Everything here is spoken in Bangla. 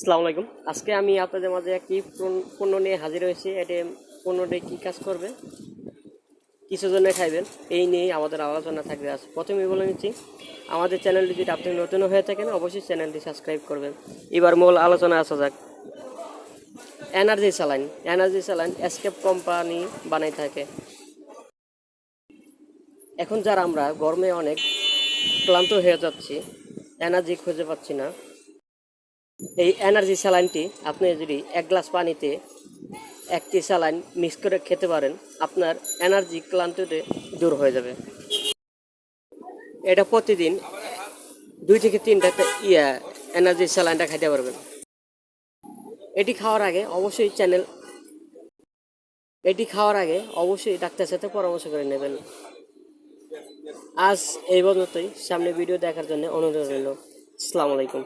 আসসালামু আলাইকুম। আজকে আমি আপনাদের মাঝে একটি পণ্য- নিয়ে হাজির হয়েছি। এটি পণ্যটি কী কাজ করবে? কিছু জনে খাইবেন। এই নিয়েই আমাদের আলোচনা থাকবে আজ। প্রথমে বলে নিচ্ছি, আমাদের চ্যানেলটি যদি আপনি নতুন হয়ে থাকেন, অবশ্যই চ্যানেলটি সাবস্ক্রাইব করবেন। এবার মূল আলোচনা আসা যাক। Energy saline. Energy saline escape company বানাই থাকে। এখন যারা আমরা গরমে অনেক ক্লান্ত হয়ে যাচ্ছি, এনার্জি খুঁজে পাচ্ছি না। এই এনার্জি স্যালাইনটি আপনি যদি এক গ্লাস পানিতে একটি স্যালাইন মিক্স করে খেতে পারেন, আপনার এনার্জি ক্লান্তিতে দূর হয়ে যাবে। এটা প্রতিদিন দুই থেকে তিনটা ইয়া এনার্জি স্যালাইনটা খাইতে পারবেন। এটি খাওয়ার আগে অবশ্যই চ্যানেল এটি খাওয়ার আগে অবশ্যই ডাক্তারের সাথে পরামর্শ করে নেবেন। আজ এই পর্যন্তই। সামনে ভিডিও দেখার জন্য অনুরোধ রইল। আসসালামু আলাইকুম।